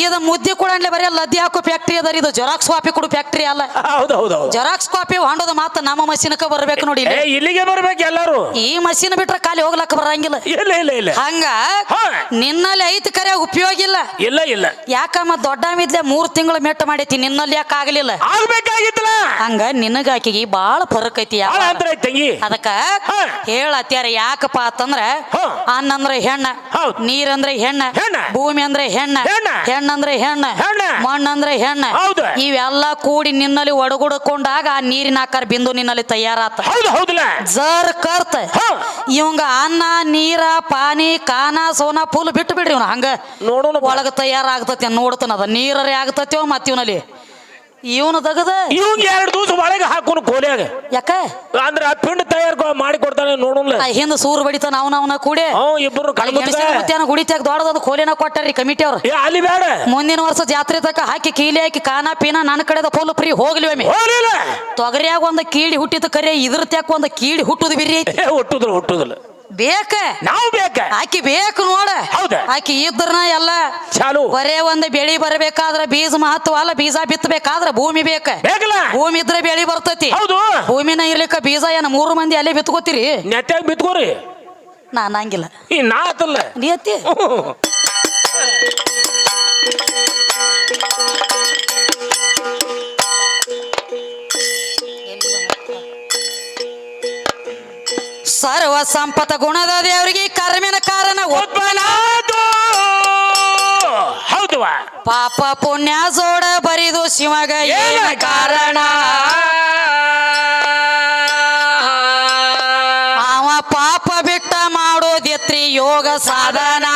ಇದು ಮುದ್ದೆ ಕೊಡಂಡ್ಲೆ ಬರೀ ಲದ್ದಿ ಹಾಕೋ ಫ್ಯಾಕ್ಟ್ರಿ ಅದ ಇದು ಜೆರಾಕ್ಸ್ ಕಾಪಿ ಕೊಡು ಫ್ಯಾಕ್ಟ್ರಿ ಅಲ್ಲ. ಹೌದು ಹೌದು ಹೌದು. ಜೆರಾಕ್ಸ್ ಕಾಪಿ ಹೊಂಡೋದು ಮಾತ್ರ ನಮ್ಮ ಮಷೀನ್ಕ ಬರ್ಬೇಕು ನೋಡಿ ಏ ಇಲ್ಲಿಗೆ ಬರ್ಬೇಕು ಎಲ್ಲಾರು. ಈ ಮಷೀನ್ ಬಿಟ್ರೆ ಖಾಲಿ ಹೋಗ್ಲಕ್ಕ ಬರಂಗಿಲ್ಲ. ಇಲ್ಲ ಇಲ್ಲ ಇಲ್ಲ. ಹಂಗ ಹಾ. ನಿನ್ನಲ್ಲಿ ಐತಿ ಕರೆ ಉಪಯೋಗ ಇಲ್ಲ. ಇಲ್ಲ ಇಲ್ಲ. ಯಾಕಮ್ಮ ದೊಡ್ಡ ಮಿದ್ಲೆ ಮೂರ್ ತಿಂಗಳು ಮೆಟ್ಟ ಮಾಡೈತಿ ನಿನ್ನಲ್ಲಿ ಯಾಕೆ ಆಗ್ಲಿಲ್ಲ? ಆಗ್ಬೇಕಾಗಿತ್ತಲ್ಲ. ಹಂಗ ನಿನಗ ಆಕಿಗೆ ಬಾಳ ಫರಕ್ ಐತಿ ಭಾಳ ಯಾವ ಅಂತರ ಐತಿ ತಂಗಿ. ಅದಕ್ಕ ಹಾ. ಹೇಳತ್ಯಾರ ಯಾಕಪ್ಪ ಅಂತಂದ್ರ ಹಾ. ಹೆಣ್ಣ. ಹೌದ್. ನೀರಂದ್ರೆ ಹೆಣ್ಣ ಹೆಣ್ಣ. ಭೂಮಿ ಅಂದ್ರೆ ಹೆಣ್ಣ ಹೆಣ್ಣ. ಹೆಣ್ಣಂದ್ರೆ ಹೆಣ್ಣ ಹೆಣ್ಣ. ಮಣ್ಣಂದ್ರೆ ಹೆಣ್ಣ ಹೌದು. ಇವೆಲ್ಲ ಕೂಡಿ ನಿನ್ನಲ್ಲಿ ಒಡಗುಡ್ಕೊಂಡಾಗ ಆ ನೀರಿನ ಆಕಾರ ಬಿಂದು ನಿನ್ನಲ್ಲಿ ತಯಾರಾತ ಹೌದು ಹೌದಲ್ಲ ಜರ್ ಕರ್ತ ಹಾ. ಇವಂಗ ಅನ್ನ ನೀರ ಪಾನಿ ಕಾನ ಸೋನ ಫುಲ್ ಬಿಟ್ಟು ಬಿಡ್ರಿ ಇವ್ನ ಹಂಗ ನೋಡೋಣ ಬಾ. ಒಳಗ ತಯಾರಾಗ್ತತಿ ನೋಡ್ತಾನ ನೀರರೇ ಆಗ್ತತಿವ ಮತ್ ಇವನಲ್ಲಿ ಇವನು ತಗದ. ಇವಂಗ ಎರಡು ದಿವಸ ಒಳಗೆ ಹಾಕೋನು ಕೋಲ್ಯಾಗ. ಯಾಕ? ಅಂದ್ರೆ ಆ ಪಿಂಡ ತಯಾರು ಮಾಡಿ ಕೊಡ್ತಾನೆ ನೋಡೋಣ ಹಿಂದ ಸೂರು ಬಡಿತಾನ ಅವನ ಅವನ ಕೂಡಿ ಇಬ್ಬರು ಕಣ್ಮುಚ್ಚ ಗುಡಿ ಗುಡಿತ್ಯಾಗ ದೊಡ್ಡದೊಂದು ಕೋಲಿನ ಕೊಟ್ಟಾರ್ರಿ ಕಮಿಟಿ ಅವ್ರು. ಏ ಅಲ್ಲಿ ಬೇಡ. ಮುಂದಿನ ವರ್ಷ ಜಾತ್ರೆ ತಕ ಹಾಕಿ ಕೀಲಿ ಹಾಕಿ ಕಾನ ಪೀನ ನನ್ನ ಕಡೆದ ಫುಲ್ ಫ್ರೀ ಹೋಗ್ಲಿ ಒಮ್ಮೆ. ತೊಗರಿಯಾಗ ಒಂದು ಕೀಳಿ ಹುಟ್ಟಿದ ಕರೆ ಇದ್ರ ತ್ಯಾಕ ಒಂದು ಕೀಳಿ ಹುಟ್ಟುದು ಬಿರಿ ಹುಟ್ಟುದಿಲ್ಲ ಹುಟ್ಟುದಿಲ್ಲ. ಬೇಕ? ನಾವು ಬೇಕ. ಆಕಿ ಬೇಕು ನೋಡ. ಹೌದ? ಆಕಿ ಇದ್ರನ ಎಲ್ಲ ಚಾಲು. ಬರೇ ಒಂದು ಬೆಳಿ ಬರಬೇಕಾದ್ರ ಬೀಜ ಮಹತ್ವ ಅಲ್ಲ ಬೀಜ ಬಿತ್ತಬೇಕಾದ್ರ ಭೂಮಿ ಬೇಕ. ಬೇಕಲ್ಲ? ಭೂಮಿ ಇದ್ರೆ ಬೆಳಿ ಬರ್ತೈತಿ. ಹೌದು. ಭೂಮಿನ ಇರ್ಲಿಕ್ಕ ಬೀಜ ಏನ ಮೂರು ಮಂದಿ ಅಲ್ಲೇ ಬಿತ್ಕೋತೀರಿ? ನೆಟ್ಟಾಗ ಬಿತ್ಕೋರಿ. ನಾ ಅನ್ನಂಗಿಲ್ಲ ಈ ನಾ ಆತಲ್ಲ. ನಿಯತಿ ಹ್ಞೂ. ಸರ್ವ ಸಂಪತ ಗುಣದ ದೇವರಿಗೆ ಕರ್ಮಿನ ಕಾರಣ ಒಬ್ಬನಾದ. ಒಬ್ಬನಾದು ಹೌದು ಪಾಪ ಪುಣ್ಯ ಜೋಡ ಬರಿದು ಶಿವಗ ಏನ ಕಾರಣ? ಅವ ಪಾಪ ಬಿಟ್ಟ ಮಾಡೋದಿತ್ರಿ ಯೋಗ ಸಾಧನ.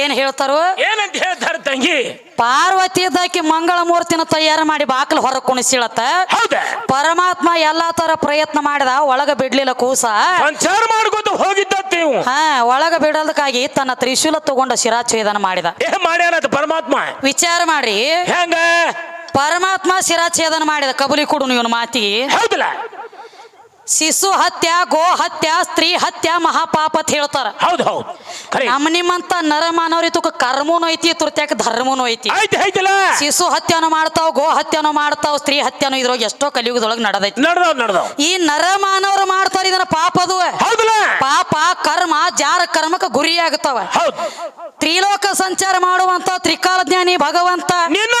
ಏನ್ ಹೇಳ್ತಾರೋ? ಏನಂತ ಹೇಳ್ತಾರ ತಂಗಿ? ಪಾರ್ವತಿ ಇದ್ದಾಕಿ ಮಂಗಳ ಮೂರ್ತಿನ ತಯಾರು ಮಾಡಿ ಬಾಕಲು ಹೊರ ಕುಣಿಸಿಳತ್ತ. ಹೌದ? ಪರಮಾತ್ಮ ಎಲ್ಲಾ ತರ ಪ್ರಯತ್ನ ಮಾಡಿದ ಒಳಗ ಬಿಡ್ಲಿಲ್ಲ ಕೂಸ. ಸಂಚಾರ ಮಾಡ್ಕೊತ ಹಾ ಒಳಗ ಬಿಡೋದಕ್ಕಾಗಿ ತನ್ನ ತ್ರಿಶೂಲ ತಗೊಂಡ ಶಿರಾಚ್ಛೇದನ ಮಾಡಿದ. ಏ ಪರಮಾತ್ಮ? ವಿಚಾರ ಮಾಡಿ. ಹೆಂಗ? ಪರಮಾತ್ಮ ಶಿರಾಚ್ಛೇದನ ಮಾಡಿದ ಕಬಲಿ ಕೊಡು ಇವನು ಮಾತಿ ಹೌದಲ್ಲ? ಶಿಶು ಹತ್ಯ ಗೋ ಹತ್ಯ ಸ್ತ್ರೀ ಹತ್ಯ ಮಹಾಪಾಪ ಅಂತ ಹೇಳ್ತಾರ. ಹೌದು ಹೌದು. ಖರೆ ನಮ್ಮ ನಿಮ್ಮಂತ ನರ ಇತ್ತು ಕರ್ಮನೂ ಐತಿ ತುರ್ತ್ಯಾಕ ಧರ್ಮನೂ ಐತಿ. ಆಯ್ತಲ್ಲ. ಶಿಶು ಹತ್ಯನೂ ಮಾಡ್ತಾವ್ ಗೋ ಹತ್ಯನೂ ಮಾಡ್ತಾವ್ ಸ್ತ್ರೀ ಹತ್ಯನೂ ಇದ್ರೊಳಗೆ ಎಷ್ಟೋ ಕಲಿಯುಗದೊಳಗೆ ನಡೆದೈತಿ. ನಡ್ದಾವ್ ನಡ್ದಾವ್ ಈ ನರ ಮಾನವರು ಮಾಡ್ತಾರ ಇದನ್ನ ಪಾಪದು ಹೌದಲ್ಲ. ಪಾಪ ಕರ್ಮ ಜಾರ ಕರ್ಮಕ್ಕೆ ಗುರಿ ಹೌದು. ತ್ರಿಲೋಕ ಸಂಚಾರ ಮಾಡುವಂತ ತ್ರಿಕಾಲ ಜ್ಞಾನಿ ಭಗವಂತ. ನಿನ್ನ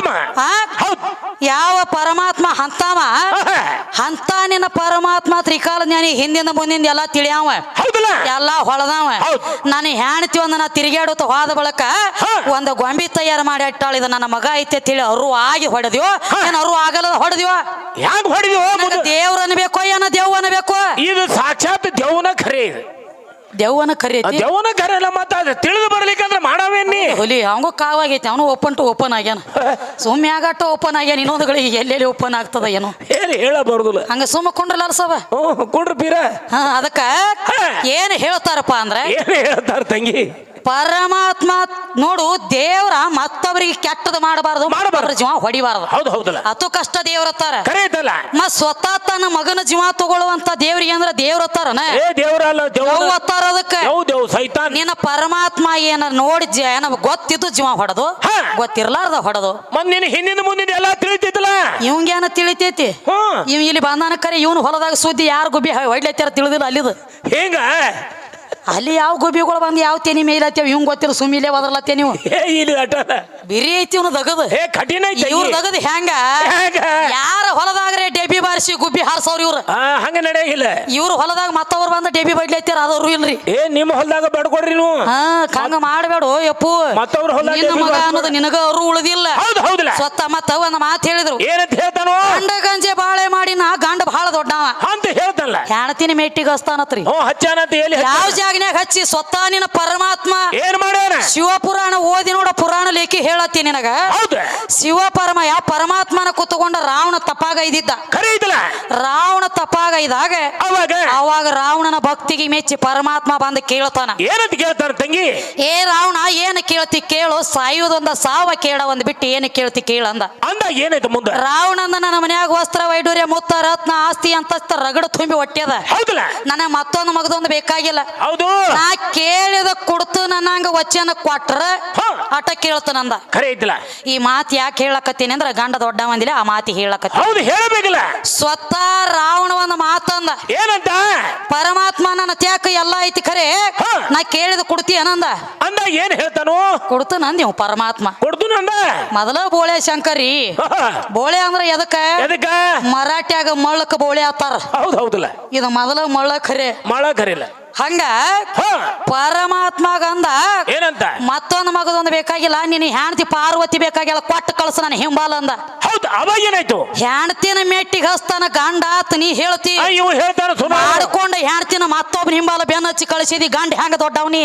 ಪರಮಾತ್ಮ. ಆ? ಹೌದು. ಯಾವ ಪರಮಾತ್ಮ ಹಂತಾವ? ಆಹಾ. ಅಂತ ನಿನ್ನ ಪರಮಾತ್ಮ ತ್ರಿಕಾಲ ಜ್ಞಾನಿ ಹಿಂದಿಂದ ಮುಂದಿಂದ ಎಲ್ಲ ತಿಳಿಯಾವ. ಹೌದಲ್ಲ? ಎಲ್ಲಾ ಹೊಳದಾವ. ಹೌದ್. ನಾನು ಹೆಣ್ತಿ ಒಂದ ನಾ ತಿರುಗಾಡುತ್ತ ಹೋದ ಬಳಕ ಹಾ. ಒಂದು ಗೊಂಬಿ ತಯಾರು ಮಾಡಿ ಇಟ್ಟಾಳ ಇದು ನನ್ನ ಮಗ ಐತೆ ತಿಳಿ ಅರು ಆಗಿ ಹೊಡೆದ್ಯೋ? ಏನ್ ಅರು ಆಗಲ್ಲ ಹೊಡೆದ್ಯೋ? ಹ್ಯಾಂಗ ಹೊಡಿದ್ವು ನನಗೆ ದೇವ್ರ ಅನ್ಬೇಕೋ ಏನ ದೇವ್ ಅನ್ಬೇಕು? ಇದು ಸಾಕ್ಷಾತ್ ದೇವನ ಖರೆ ಇದು. ದೇವ್ವನ ಆ ಕರೀತಿ ದೇವನ ಕರೆಯಲ್ಲ ಮತ್ತ ಅದು ತಿಳಿದು ಬರ್ಲಿಕ್ಕಂದ್ರೆ ಮಾಡವೇನಿ ಹುಲಿ ಅವಂಗ ಕಾವಾಗೈತಿ ಅವನು ಓಪನ್ ಟು ಓಪನ್ ಆಗ್ಯಾನ. (laughs) ಸುಮ್ಮನೆ ಆಗಟ್ಟ ಓಪನ್ ಆಗ್ಯಾನ ಇನ್ನೊಂದುಗಳಿಗೆ ಎಲ್ಲೆಲ್ಲಿ ಓಪನ್ ಆಗ್ತದ ಏನೋ. ಏನು ಹೇಳ ಬರುದಿಲ್ಲ ಹಂಗ ಸುಮ್ಮ ಕುಂಡ್ರಲ್ಲ ಸವ ಹ್ಞೂ ಕೊಡ್ರಿ ಪೀರ. ಹಾ ಅದಕ್ಕ. ಏನ್ ಹೇಳ್ತಾರಪ್ಪ ಅಂದ್ರೆ ಏನು ಹೇಳ್ತಾರ ತಂಗಿ? ಪರಮಾತ್ಮ ನೋಡು ದೇವ್ರ ಮತ್ತೊಬ್ಬರಿಗೆ ಕೆಟ್ಟದ ಮಾಡಬಾರದು ಮಾಡಬಾರ್ದು. ಜೀವ ಹೊಡಿಬಾರದು. ಹೌದು ಹೌದಲ್ಲ. ಅತು ಕಷ್ಟ ದೇವ್ರತ್ತಾರ ಮತ್ ಸ್ವತಃ ತನ್ನ ಮಗನ ಜೀವ ತಗೊಳ್ಳುವಂತ ದೇವ್ರಿಗೆ ಅಂದ್ರ ದೇವ್ರತ್ತಾರನ ಏ ದೇವ್ರ ಅಲ್ಲ ದೇವ್ರ ದೇವತ್ತಾರ ಅದಕ್ಕ? ಸೈತಾನ್. ನಿನ್ನ ಪರಮಾತ್ಮ ಏನ ನೋಡಿ ಏನ ಗೊತ್ತಿದ್ದು ಜೀವ ಹೊಡೆದು ಹಾ. ಗೊತ್ತಿರ್ಲಾರ್ದ ಹೊಡೆದು. ಮತ್ ನಿನ್ ಹಿಂದಿನ ಮುಂದಿನ ಎಲ್ಲ ತಿಳಿತೈತಲ್ಲ ಇವಂಗೇನ ತಿಳಿತೈತಿ? ಹ್ಮ್. ಇವ್ ಇಲ್ಲಿ ಬಂದಾನ ಕರೆ ಇವನು ಹೊಲದಾಗ ಸುದ್ದಿ ಯಾರು ಗುಬ್ಬಿ ಹೊಡ್ಲತ್ತಾರ ತಿಳಿದಿಲ್ಲ ಅಲ್ಲಿದು. ಹಿಂಗ? ಅಲ್ಲಿ ಯಾವ ಗೋಬಿಗಳು ಬಂದು ಯಾವ ತೆನಿ ಮೇಲತ್ತೇವ್? ಹಿಂಗ್ ಗೊತ್ತಿಲ್ಲ ಸುಮಿಲೆ ಒದರ್ಲತ್ತೆ ನೀವು. ಏ ಇಲ್ಲಿ ಬಿರಿ ಐತಿ ಇವನು ದಗದು. ಏ ಕಠಿಣ ಐತಿ ಇವ್ರ ದಗದು ಹೆಂಗ? ಯಾರ ಹೊಲದಾಗ್ರೆ ಡೆಬಿ ಬಾರಿಸಿ ಗುಬ್ಬಿ ಹಾರ್ಸವ್ರ ಇವ್ರ? ಆ ಹಂಗ ನಡೆಯಂಗಿಲ್ಲ ಇವ್ರು ಹೊಲದಾಗ ಮತ್ತವ್ರು ಬಂದ ಡೆಬಿ ಬಡ್ಲತ್ತಾರ ಅದವ್ರು ಇಲ್ರಿ. ಏ ನಿಮ್ಮ ಹೊಲ್ದಾಗ ಬಡ್ಕೊಡ್ರಿ ನೀವು. ಹಾ ಹಂಗ ಮಾಡಬೇಡ ಯಪ್ಪು ಮತ್ತವ್ರ ಹೊಲ ನಿನ್ನ ಮಗ ಬಾರ್ಸ್ಬೇಡ. ಅನ್ನೋದು ನಿನಗ ಅವರು ಉಳಿದಿಲ್ಲ. ಹೌದು ಹೌದಲ್ಲ ಸ್ವತ್ತ ಮತ್ತ ಒಂದ್ ಮಾತು ಹೇಳಿದ್ರು. ಏನಂತ ಹೇಳ್ತಾನೋ? ಗಂಡ ಗಂಜೆ ಬಾಳೆ ಮಾಡಿ ನಾ ಗಂಡ ಬಹಳ ದೊಡ್ಡವ. ಅಂತ ಹೇಳ್ತಾನಲ್ಲ. ಹೆಣತಿನ ಮೆಟ್ಟಿಗೆ ಹಸ್ತಾನತ್ರಿ. ಹ್ಞೂ ಹಚ್ಚಾನಂತ ಎಲ್ಲಿ ಯಾವ ಯಾವ ಜಾಗನ್ಯಾಗ ಹಚ್ಚಿ ಸ್ವತಃ ನಿನ್ನ ಪರಮಾತ್ಮ ಏನ್ ಮಾಡ್ಯಾನ? ಶಿವಪುರಾಣ ಓದಿ ನೋಡ ಪುರಾಣ ಲೇಖಿ ಹೇಳತ್ತಿ ನಿನಗ. ಶಿವ ಪರಮ ಯಾವ ಪರಮಾತ್ಮನ ಕೂತ್ಕೊಂಡ ರಾವಣ ಖರೆ ಐತಲ್ಲ ರಾವಣ ತಪ್ಪಾಗೈದಾಗ ಅವಾಗ? ಅವಾಗ ರಾವಣನ ಭಕ್ತಿಗೆ ಮೆಚ್ಚಿ ಪರಮಾತ್ಮ ಬಂದು ಕೇಳತಾನ. ಏನಂತ ಕೇಳ್ತಾರ ತಂಗಿ? ಏ ರಾವಣ ಏನ್ ಕೇಳ್ತಿ ಕೇಳು ಸಾಯುವುದೊಂದ ಸಾವ ಕೇಳ ಒಂದ್ ಬಿಟ್ಟು ಏನು ಕೇಳ್ತಿ ಕೇಳಂದ ಅಂದ. ಏನಾಯ್ತು ಮುಂದ? ರಾವಣಂದ ನನ್ನ ಮನ್ಯಾಗ ವಸ್ತ್ರ ವೈಡೂರ್ಯ ಮುತ್ತ ರತ್ನ ಆಸ್ತಿ ಅಂತಸ್ತ ರಗಡ ತುಂಬಿ ಹೊಟ್ಟೆದ ಹೌದಲ್ಲ. ನನಗೆ ಮತ್ತೊಂದು ಮಗದೊಂದು ಬೇಕಾಗಿಲ್ಲ. ಹೌದು. ನಾ ಕೇಳಿದ ಕೊಡ್ತು ನನ್ನಂಗ ವಚನ ಕೊಟ್ರ ಹಠ ಆಟ ಕೇಳ್ತಾನಂದ ಖರೆ ಐತಲ್ಲ ಈ ಮಾತು ಯಾಕೆ ಹೇಳಕತ್ತೀನಿ ಅಂದ್ರ ಗಂಡ ದೊಡ್ಡ ಮಂದಿಲ್ಲ ಆ ಮಾತಿ ಹೇಳಕತ್ತೀನಿ ಹೌದು ಹೇಳಬೇಕಿಲ್ಲ. ಸ್ವತಃ ರಾವಣ ಒಂದು ಮಾತಂದ ಏನಂತ? ಪರಮಾತ್ಮ ನನ್ನ ತ್ಯಾಕ ಎಲ್ಲ ಐತಿ ಖರೆ. ನಾ ಕೇಳಿದ ಕೊಡ್ತಿ ಅನಂದ ಅಂದ ಏನ್ ಹೇಳ್ತಾನು? ಕೊಡ್ತು ನೀವು ಪರಮಾತ್ಮ. ಕೊಡ್ತು ನಂದ? ಮೊದಲ ಬೋಳೆ ಶಂಕರಿ. ಬೋಳೆ ಅಂದ್ರ ಎದಕ್ಕ? ಎದಕ್ಕ? ಮರಾಠ್ಯಾಗ ಮಳ್ಳಕ್ ಬೋಳೆ ಆತಾರ. ಹೌದು ಹೌದಿಲ್ಲ. ಇದು ಮೊದಲ ಮಳ್ಳ ಖರೆ. ಮಳ ಖರಿಲ್ಲ ಹಂಗ ಪರಮಾತ್ಮಗಂದ ಪರಮಾತ್ಮ ಗಂದ ಏನಂತ? ಮತ್ತೊಂದು ಮಗದೊಂದು ಬೇಕಾಗಿಲ್ಲ ನಿನ್ನ ಹೆಂಡತಿ ಪಾರ್ವತಿ ಬೇಕಾಗಿಲ್ಲ ಕೊಟ್ಟು ಕಳ್ಸ ನನ್ನ ಹಿಂಬಾಲ ಅಂದ. ಹೌದು ಅವಾಗ ಏನಾಯ್ತು ಹೆಂಡತಿನ ಮೆಟ್ಟಿಗೆ ಹಸ್ತಾನ ಗಂಡ ಆತ ನೀ ಹೇಳ್ತಿ. ಇವ್ ಹೇಳ್ತಾರ ಮಾಡ್ಕೊಂಡ ಹೆಂಡತಿನ ಮತ್ತೊಬ್ಬನ ಹಿಂಬಾಲ ಬೆನ್ನ ಹಚ್ಚಿ ಕಳಿಸಿದಿ ಗಂಡ ಹೆಂಗ ದೊಡ್ಡವನಿ?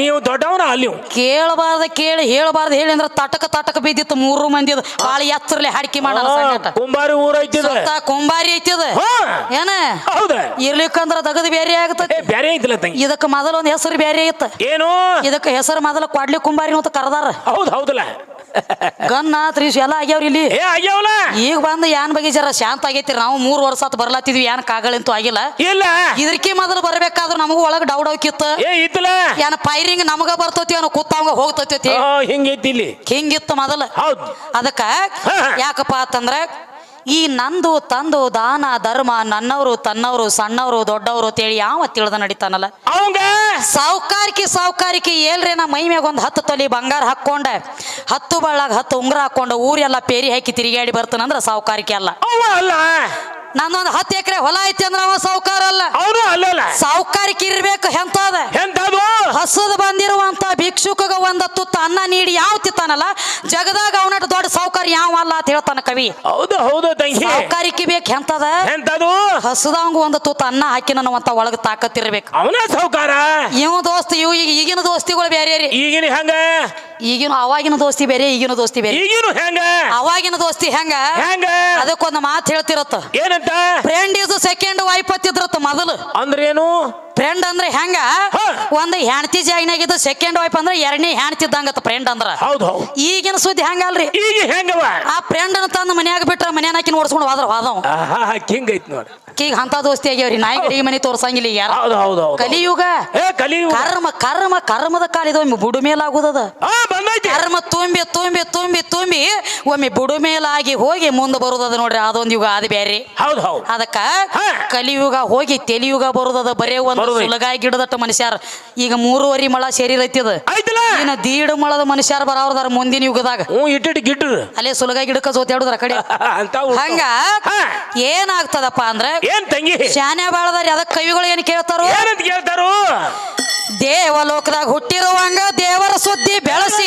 ನೀವು ದೊಡ್ಡವನ ಅಲ್ಲಿ ಕೇಳಬಾರ್ದ ಕೇಳಿ ಹೇಳಬಾರ್ದ ಹೇಳಿ ಅಂದ್ರ ತಟಕ ತಟಕ ಬಿದ್ದಿತ್ತು ಮೂರು ಮಂದಿ ಬಾಳ ಎತ್ತರಲ್ಲಿ ಹಾಡಿಕೆ ಮಾಡಲ್ಲ ಕುಂಬಾರಿ ಊರ ಐತಿದ. ಕುಂಬಾರಿ ಐತಿದ. ಏನ? ಹೌದ. ಇರ್ಲಿಕ್ಕಂದ್ರ ದಗದ ಬೇರೆ ಆಗ್ತದೆ ಬೇರೆ ಐತಿ. ಐತಿಲ್ಲ ತಂಗಿ ಇದಕ್ಕೆ ಮೊದಲು ಒಂದು ಹೆಸರು ಬೇರೆ ಇತ್ತು ಏನು? ಇದಕ್ಕೆ ಹೆಸರು ಮೊದಲು ಕ್ವಾಡ್ಲಿ ಕುಂಬಾರಿ ಅಂತ ಕರೆದಾರ. ಹೌದು ಹೌದಲ್ಲ. ಗನ್ನ ತ್ರೀಶ್ ಎಲ್ಲ ಆಗ್ಯಾವ್ರಿ ಇಲ್ಲಿ. ಏ ಆಗ್ಯಾವಲ್ಲ? ಈಗ ಬಂದು ಯಾನ್ ಬಗ್ಗೆ ಜರ ಶಾಂತ ಆಗೈತಿ ನಾವು ಮೂರು ವರ್ಷ ಆತ್ ಬರ್ಲಾತಿದ್ವಿ ಯಾನ್ ಕಾಗಳಂತೂ ಆಗಿಲ್ಲ. ಇಲ್ಲ. ಇದಕ್ಕೆ ಮೊದಲು ಬರ್ಬೇಕಾದ್ರೆ ನಮಗೂ ಒಳಗೆ ಡೌಡ್ ಆಕಿತ್ತು ಏ ಇತ್ತಲ್ಲ ಏನ ಫೈರಿಂಗ್ ನಮಗ ಬರ್ತೈತಿ ಅವನು ಕೂತಾವಂಗ ಹೋಗ್ತೈತಿ ಹಿಂಗೈತಿ ಇಲ್ಲಿ ಹಿಂಗಿತ್ತು ಮೊದಲ. ಹೌದು. ಅದಕ್ಕ ಯಾಕಪ್ಪ ಅಂತಂದ್ರ ಈ ನಂದು ತಂದು ದಾನ ಧರ್ಮ ನನ್ನವರು ತನ್ನವರು ಸಣ್ಣವರು ದೊಡ್ಡವರು ಅಂತೇಳಿ ಯಾವ ತಿಳಿದ ನಡೀತಾನಲ್ಲ? ಅವಂಗ? ಸಾವುಕಾರಿಕೆ ಸಾವುಕಾರಿಕೆ ಏಲ್ರಿ ನಾ ಮೈ ಮ್ಯಾಗ ಒಂದು ಹತ್ತು ತೊಲಿ ಬಂಗಾರ ಹಾಕ್ಕೊಂಡ. ಹತ್ತು ಬಳ್ಳಾಗ ಹತ್ತು ಉಂಗ್ರ ಹಾಕ್ಕೊಂಡು ಊರೆಲ್ಲ ಪೇರಿ ಹಾಕಿ ತಿರುಗಾಡಿ ಬರ್ತಾನಂದ್ರ ಸಾವುಕಾರಿಕೆ ಅಲ್ಲ. ಅವ ಅಲ್ಲ? ನಂದೊಂದು ಹತ್ತು ಎಕರೆ ಹೊಲ ಐತಿ ಅಂದ್ರೆ ಅವ ಸಾವುಕಾರ ಅಲ್ಲ. ಅವನು ಸಾವುಕಾರಿಕೆ ಇರ್ಬೇಕು ಎಂತದ? ಎಂತದು? ಹಸದ ಬಂದಿರುವಂತ ಭಿಕ್ಷುಕಗ ಒಂದು ತುತ್ತ ಅನ್ನ ನೀಡಿ ಯಾವ ತಿತ್ತಾನಲ್ಲ ಜಗದಾಗ ಅವನಟ ದೊಡ್ಡ ಸಾವುಕಾರ ಯಾವ ಅಲ್ಲ ಅಂತ ಹೇಳ್ತಾನ ಕವಿ. ಹೌದು ಹೌದು ತಂಗಿ. ಸಾವುಕಾರಿಕೆ ಬೇಕು ಎಂತದ? ಎಂತದು? ಹಸದವಂಗ ಒಂದು ತುತ್ತ ಅನ್ನ ಹಾಕಿ ಅನ್ನುವಂತ ಒಳಗ ತಾಕತ್ತಿರ್ಬೇಕು. ಅವನ ಸೌಕಾರ ಇವ ದೋಸ್ತ ಇವು ಈಗ ಈಗಿನ ದೋಸ್ತಿಗಳು ಬೇರೆ ರೀ. ಈಗಿನ ಹೆಂಗ? ಈಗಿನ ಅವಾಗಿನ ದೋಸ್ತಿ ಬೇರೆ ಈಗಿನ ದೋಸ್ತಿ ಬೇರೆ ಈಗಿನ ಹೆಂಗ? ಅವಾಗಿನ ದೋಸ್ತಿ ಹೆಂಗ? ಹೆಂಗ? ಅದಕ್ಕೊಂದು ಮಾತು ಹೇಳ್ತಿರತ್ತ. ಏನಂತ? ಫ್ರೆಂಡ್ ಇದು ಸೆಕೆಂಡ್ ವೈಫ್ ಹತ್ತಿದ್ರತ್ತ ಮೊದಲು. ಅಂದ್ರೇನು? ಫ್ರೆಂಡ್ ಅಂದ್ರೆ ಹೆಂಗ? ಒಂದ್ ಹೆಣ್ತಿ ಜಾಗಿನಾಗಿದ್ದ ಸೆಕೆಂಡ್ ವೈಫ್ ಅಂದ್ರೆ ಎರಡನೇ ಹೆಣ್ತಿದ್ದಂಗತ್ತ ಫ್ರೆಂಡ್ ಅಂದ್ರ. ಹೌದು ಈಗಿನ ಸುದ್ದಿ ಹೆಂಗಲ್ರಿ? ಈಗ ಹೆಂಗವ ಆ ಫ್ರೆಂಡ್ ತಂದು ಮನ್ಯಾಗ ಬಿಟ್ರ ಮನ್ಯಾನ ಹಾಕಿ ನೋಡ್ಸ್ಕೊಂಡು ಹೋದ್ರ ಹೋದವ್ ಆಹಾ ಹಿಂಗೈತ್ ನೋಡ್ರಿ ಈಗ ಅಂತ ದೋಸ್ತಿ ಆಗ್ಯಾವ್ರಿ ನಾಯಿ ಗಡಿ ಮನೆ ತೋರ್ಸಂಗಿಲ್ಲ ಈಗ ಯಾರ? ಹೌದು ಹೌದು ಹೌದು ಕಲಿಯುಗ. ಏ ಕರ್ಮ ಕರ್ಮ ಕರ್ಮದ ಕಾಲ ಇದು ಒಮ್ಮೆ ಬುಡು ಮೇಲಾಗುದದ ಆ ಬಂದೈತಿ. ಕರ್ಮ ತುಂಬಿ ತುಂಬಿ ತುಂಬಿ ತುಂಬಿ ಒಮ್ಮೆ ಬುಡು ಮೇಲಾಗಿ ಹೋಗಿ ಮುಂದೆ ಬರುದದ ನೋಡ್ರಿ ಅದೊಂದು ಯುಗ ಅದು ಬೇರೆ ಹೌದು ಹೌದು. ಅದಕ್ಕ. ಕಲಿಯುಗ ಹೋಗಿ ತೆಲಿಯುಗ ಬರುದದ ಬರೇ ಒಂದು. ಸುಲಗಾಯಿ ಗಿಡದಟ್ಟ ಮನುಷ್ಯರ. ಈಗ ಮೂರುವರಿ ಮಳ ಆಯ್ತಲ್ಲ? ಇನ್ನ ದೀಡ್ ಮಳದ ಮನುಷ್ಯರ ಬರಾವ್ರದಾರ ಮುಂದಿನ ಯುಗದಾಗ. ಹ್ಞೂ ಇಟ್ಟಿಟ್ಟು ಅಲ್ಲೇ ಸುಲಗಾಯಿ ಗಿಡಕ್ಕ ಜೋತಾಡುದ್ರ ಕಡೆ? (laughs) ಅಂತ ಹಂಗ ಏನಾಗ್ತದಪ್ಪ ಅಂದ್ರೆ ಏನ್ ತಂಗಿ? ಶಾನ್ಯ ಬಾಳದಾರ ಅದಕ್ಕೆ ಕವಿಗಳು ಏನ್ ಕೇಳ್ತಾರೋ? ಏನಂತ ಕೇಳ್ತಾರು? ದೇವಲೋಕದಾಗ ಹುಟ್ಟಿರುವಂಗ ದೇವರ ಸುದ್ದಿ ಬೆಳೆಸಿ.